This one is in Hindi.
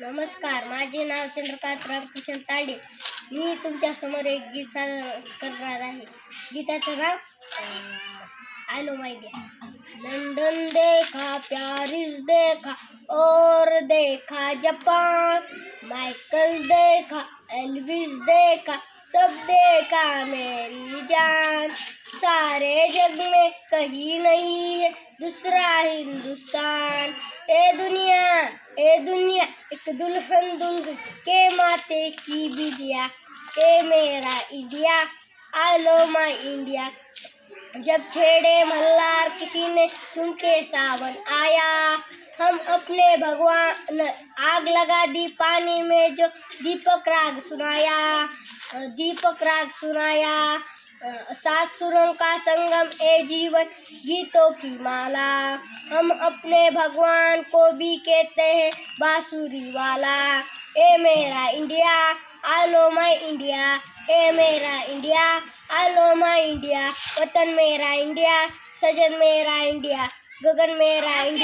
नमस्कार, माझे नाव चंद्रकांत रामकिशन ताडे. मी समोर एक गीत सादर करणार आहे. गीताचं नाव आय नो माय लंडन देखा, पॅरिस देखा, और देखा, जापान माइकल देखा, एल्विस देखा, सब देखा, मेरी जान. सारे जग में कहीं नहीं है, दूसरा हिंदुस्तान. ए दुनिया दुल्हन दुल्हन के माथे की बिदिया ए मेरा India I low my India. जब छेड़े मल्लार किसी ने चुनके सावन आया, हम अपने भगवान आग लगा दी पानी में जो दीपक राग सुनाया, दीपक राग सुनाया। सात सुरों का संगम ए जीवन, गीतों की माला। हम अपने भगवान को भी कहते हैं, बांसुरी वाला। ए मेरा इंडिया, आलो माई इंडिया। ए मेरा इंडिया, आलो माई इंडिया। वतन मेरा इंडिया, सजन मेरा इंडिया, गगन मेरा इंडिया।